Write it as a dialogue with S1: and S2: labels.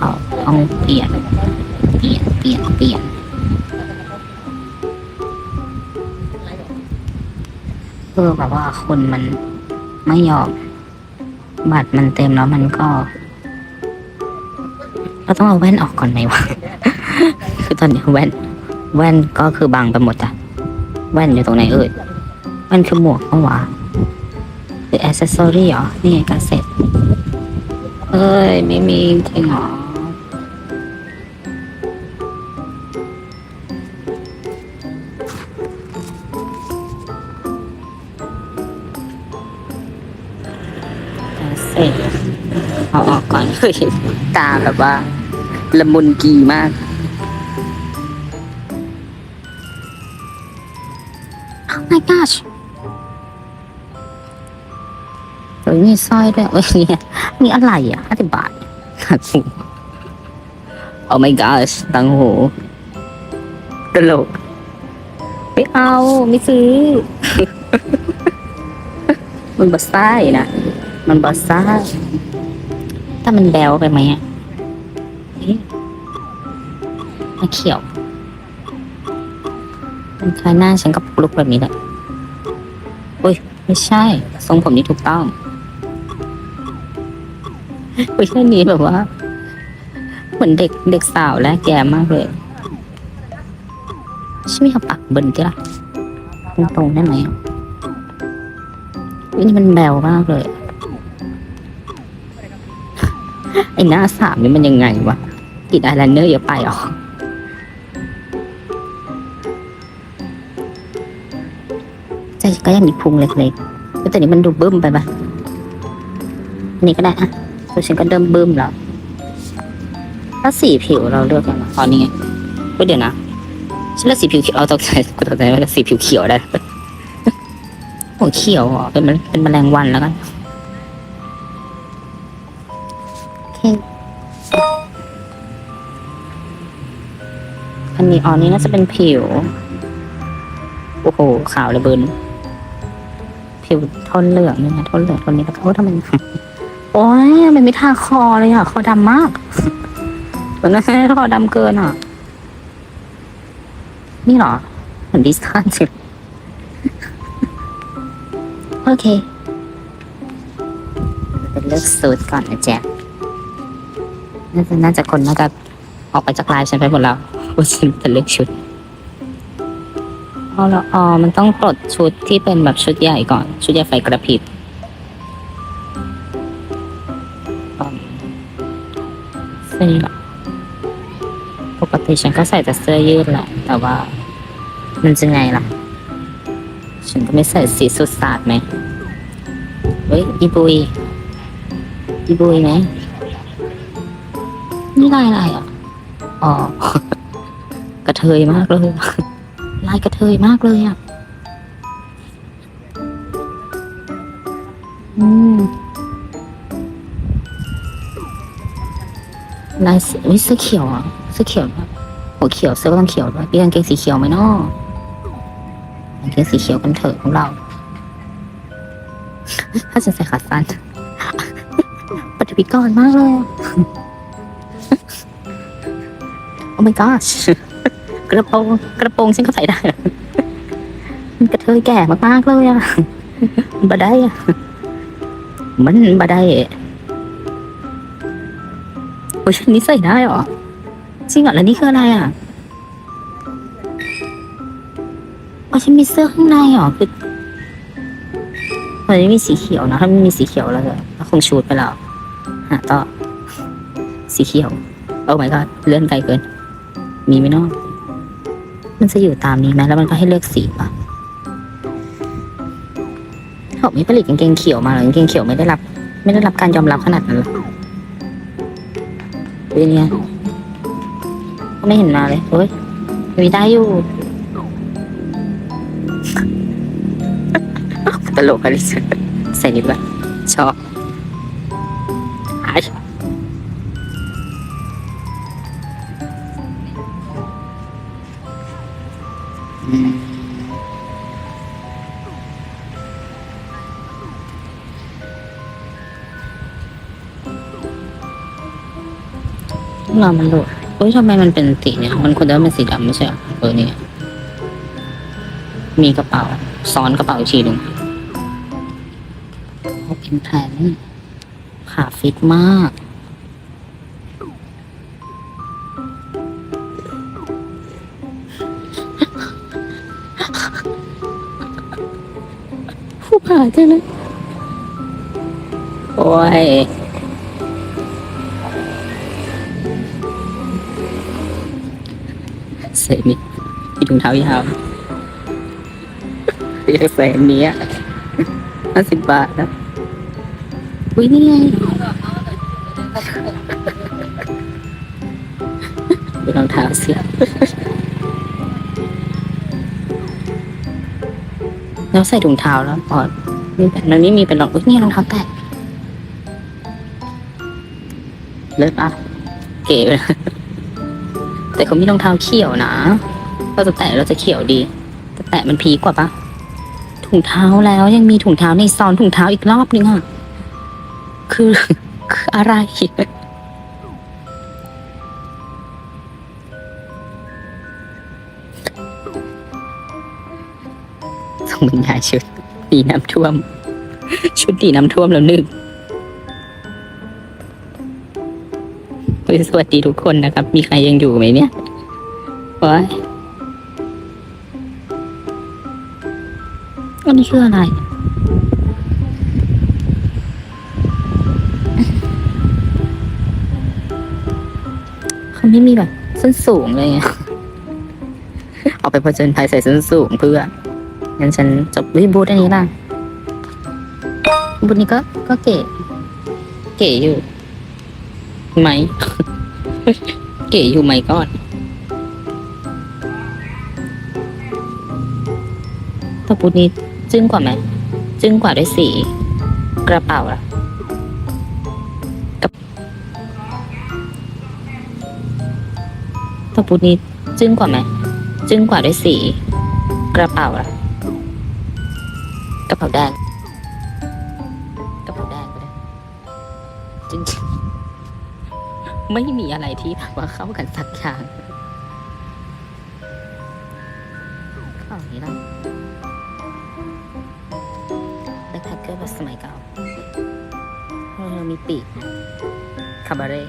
S1: เอาต้องเปลี่ยนเปลี่ยนเปลี่ยนเปลี่ยนคือแบบว่าคนมันไม่ยอมบัตรมันเต็มแล้วมันก็ เราต้องเอาแว่นออกก่อนไหมวะ คือตอนนี้แว่น แว่นก็คือบังไปหมดอะแว่นอยู่ตรงไหนเอ่ยแว่นคือหมวกเมื่อวะหรือแอ c เซสซอรี่เหรอ นี่ไงกาเสร็จ เอ้ย ไม่มีจริงเหรอเสร็จเอาออกก่อนเฮ้ยตาแบบว่า ละมุนกีมาก Oh my gosh มีสร้อยด้วยเอ้ยเนี่ยนี่อะไรอะห้าสิบบาทหักหู Oh my gosh ตังหูตลกไม่เอาไม่ซื้อ มันบัสไซนะ มันบอสซ่าถ้ามันแบวไปไหมอะเอ๊ะมาเขียว มันคล้ายหน้าฉันกับลุกแบบนี้แหละอุ้ย ไม่ใช่ ทรงผมนี้ถูกต้อง อุ้ยแค่นี้แบบว่า เหมือนเด็กเด็กสาวและแก่มากเลยใช่ไหมครับปักเบินที่ละตรงได้ไหมนี่มันแบวมากเลยไอ้หน้าสามนี่มันยังไงวะกิดไอแลนเนอร์เยอะไปหรอใจก็ยังมีพุงเล็กๆแต่นี้มันดูบึ้มไปปะอันนี้ก็ได้อะ ตัวฉันก็เริ่มบึ้มแล้ว ถ้าสีผิวเราเลือกยังไงตอนนี้ไงเฮ้ยเดี๋ยวนะฉันเลือกสีผิวเขียวเอาตกใจกูตกใจว่าสีผิวเขียวได้โอ้เขียวเหรอเป็นมันเป็นแมลงวันแล้วกันโอเคอันนี้อ๋อนี่น่าจะเป็นผิว โอ้โหขาวเลยเบิร์นผิวทนเหลืองนี่นะทนเหลืองทนนี้แล้วเขาทำไม โอ้ยมันไม่ทาคอเลยอะ คอดำมากเหมือนนั้นคอดำเกินอะ นี่เหรอเหมือนดิสทันสิโอเคเป็นเลือกสูตรก่อนนะแจ๊ะน่าจะน่าจะคนน่าจะออกไปจากไลน์ฉันไปหมดแล้วว่าฉันจะเลือกชุดอ๋อแล้วอ๋อมันต้องปลดชุดที่เป็นแบบชุดใหญ่ก่อน ชุดใหญ่ไฟกระพริบ เสื้อนี้เหรอปกติฉันก็ใส่แต่เสื้อยืดแหละ แต่ว่า มันจะไงล่ะ ฉันก็ไม่ใส่สีสุดสาดไหมเฮ้ยอีบุยอีบุยไหมนี่ลายอะไรอะ อ๋อ กระเทยมากเลยลายกระเทยมากเลยอะ อืม ลายเสื้อเสื้อเขียวอะเสื้อเขียวหัวเขียวเสื้อก็ต้องเขียวด้วยมีกางเกงสีเขียวไหมเนาะกางเกงสีเขียวกันเถอะของเรา ถ้าจะใส่ขาสั้นปฏิบิกรมากเลยโอ้ my gosh กระโปรงกระโปรงฉันก็ใส่ได้มันกระเทยแก่มากๆเลยอะมันบาได้อะมันบาได้ โอ้ยชุดนี้ใส่ได้เหรอจริงเหรอแล้วนี่คืออะไรอะอ๋อฉันมีเสื้อข้างในเหรอคือมันไม่มีสีเขียวนะถ้าไม่มีสีเขียวแล้วก็คงชูดไปแล้วหาต่อสีเขียวโอ้ my god เลื่อนไกลเกิน มีไหมเนาะมันจะอยู่ตามนี้ไหมแล้วมันก็ให้เลือกสีป่ะเขาไม่ผลิตกางเกงเขียวมาหรอกางเกงเขียวไม่ได้รับ ไม่ได้รับการยอมรับขนาดนั้นหรอก ป็นไงก็ไม่เห็นมาเลยโอ้ยมีได้อยู่ตลกอะไรสักใส่นิดว่าชอบ เรามันหลุดเฮ้ยทำไมมันเป็นสีเนี่ย มันควรจะเป็นสีดำไม่ใช่เหรอเออเนี่ยมีกระเป๋า ซ้อนกระเป๋าอีกทีหนึ่งโอ้เป็นแผนขาฟิตมาก ผู้ผ่าจังเลยโอ้ย เซมิมีถุงเท้ายาวเรียกเซมนี้ห้าสิบบาทนะอุ้ยนี่ไงดูรองเท้าสิแล้วใส่ถุงเท้าแล้วพอมีแบบนั้นนี่มีเป็นรองอุ้ยนี่รองเท้าแตะเลิศปะเก๋เลย แต่เขามีรองเท้าเขียวนะเราจะแตะเราจะเขียวดีแต่แตะมันพีกว่าปะถุงเท้าแล้วยังมีถุงเท้าในซอนถุงเท้าอีกรอบนึงอะคือคืออะไรส่งบรรยายชุดดีน้ำท่วม ชุดดีน้ำท่วมแล้วนึ่ง สวัสดีทุกคนนะครับ มีใครยังอยู่ไหมเนี่ยว้ายอันนี้คืออะไร เขาไม่มีแบบส้นสูงเลยเอาไปผจญภัยใส่ส้นสูงเพื่อ งั้นฉันจบวิบูธอันนี้ล่ะบูธนี้ก็ก็เก๋ เก๋อยู่ ไหม เก๋อยู่ไหมก่อนต่บูนี้จึ้งกว่าไหม จึ้งกว่าด้วยสี กระเป๋าล่ะต่บูนี้จึ้งกว่าไหม จึ้งกว่าด้วยสี กระเป๋าล่ะกระเป๋าแดงกระเป๋าแดงก็ได้จริง ไม่มีอะไรที่แบบว่าเข้ากันสักอย่างเข้าอย่างนี้แล้วแบ็คแพคเกอร์แบบสมัยเก่าเรามีปีกคาบาเร่